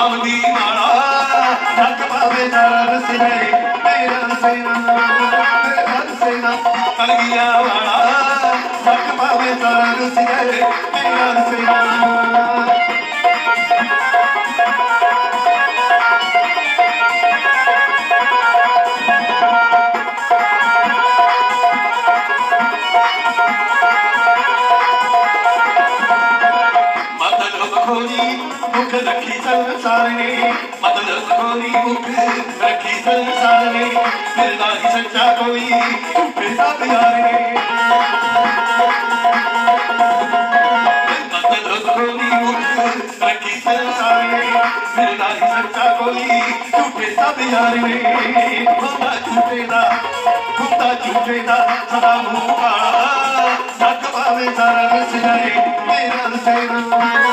ਨਾਮ ਦੀ ਮਾਲਾ ਜੱਗ ਪਾਵੇ ਸਾਰਾ ਰਸ ਜਾਏ ਤੇਰਾ ਸੇਨਾ ਤੇਰਾ ਸੇਨਾ ਕਲਗੀਆਂ ਵਾਲਾ ਜੱਗ ਪਾਵੇ ਸਾਰਾ ਰਸ ਜਾਏ ਤੇਰਾ ਸੇਨਾ खोली, मुख रखी संसार ने बदलत खोली, मुख रखी संसार ने मिलना ही सच्चा कोई मिलता प्यार ने बदलत खोली, मुख रखी संसार ने मिलना ही सच्चा कोई मिलता प्यार ने खुदा झूठेदा खुदा झूठेदा सदा मुँह का नक पावे सारा रस जाए, मेरा रस जाए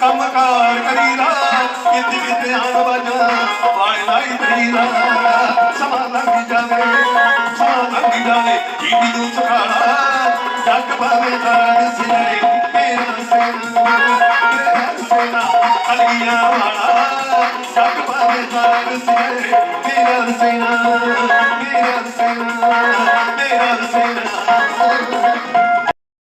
चमकार करीरा किति किति आन बजा पाए लाई दीरा समा लग जावे जीवी तू चकारा जग पावे जान सिरे तेरा सेना तेरा सेना अलगिया वाला जग पावे जान सिरे तेरा सेना तेरा सेना तेरा सेना